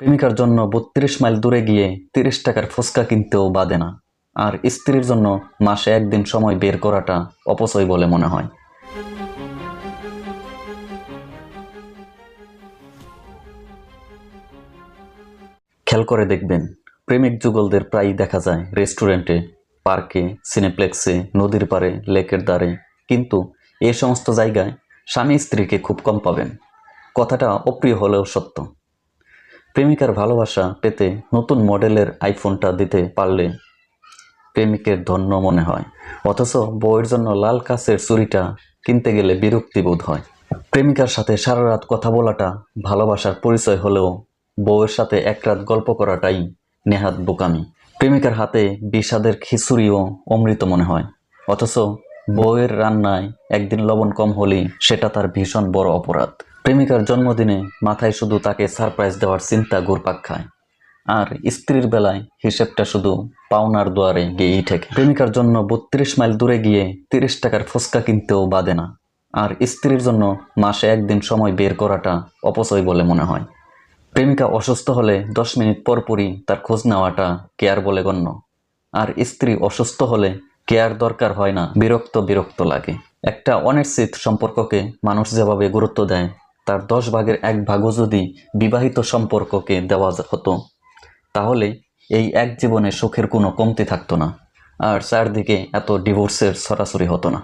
প্রেমিকার জন্য বত্রিশ মাইল দূরে গিয়ে তিরিশ টাকার ফুচকা কিনতেও বাদে না। আর স্ত্রীর জন্য মাসে একদিন সময় বের করাটা অপচয় বলে মনে হয়। খেয়াল করে দেখবেন, প্রেমিক যুগলদের প্রায়ই দেখা যায় রেস্টুরেন্টে, পার্কে, সিনেপ্লেক্সে, নদীর পাড়ে, লেকের দ্বারে। কিন্তু এ সমস্ত জায়গায় স্বামী স্ত্রীকে খুব কম পাবেন। কথাটা অপ্রিয় হলেও সত্য। প্রেমিকার ভালোবাসা পেতে নতুন মডেলের আইফোনটা দিতে পারলে প্রেমিকের ধন্য মনে হয়। অথচ বউয়ের জন্য লাল কাচের চুরিটা কিনতে গেলে বিরক্তি বোধ হয়। প্রেমিকার সাথে সারা রাত কথা বলাটা ভালোবাসার পরিচয় হলেও বউয়ের সাথে এক রাত গল্প করাটাই নেহাত বোকামি। প্রেমিকার হাতে বিষাদের খিচুড়িও অমৃত মনে হয়। অথচ বউয়ের রান্নায় একদিন লবণ কম হলেই সেটা তার ভীষণ বড় অপরাধ। প্রেমিকার জন্মদিনে মাথায় শুধু তাকে সারপ্রাইজ দেওয়ার চিন্তা ঘুরপাক খায়। আর স্ত্রীর বেলায় হিসেবটা শুধু পাওনার দুয়ারে গিয়েই ঠেকে। প্রেমিকার জন্য বত্রিশ মাইল দূরে গিয়ে তিরিশ টাকার ফুচকা কিনতেও বাদে না। আর স্ত্রীর জন্য মাসে একদিন সময় বের করাটা অপচয় বলে মনে হয়। প্রেমিকা অসুস্থ হলে দশ মিনিট পরপরই তার খোঁজ নেওয়াটা কেয়ার বলে গণ্য। আর স্ত্রী অসুস্থ হলে কেয়ার দরকার হয় না, বিরক্ত বিরক্ত লাগে। একটা অনিশ্চিত সম্পর্ককে মানুষ যেভাবে গুরুত্ব দেয় তার দশ ভাগের এক ভাগও যদি বিবাহিত সম্পর্ককে দেওয়া হতো, তাহলে এই এক জীবনে সুখের কোনো কমতি থাকতো না। আর চারদিকে এত ডিভোর্সের সরাসরি হতো না।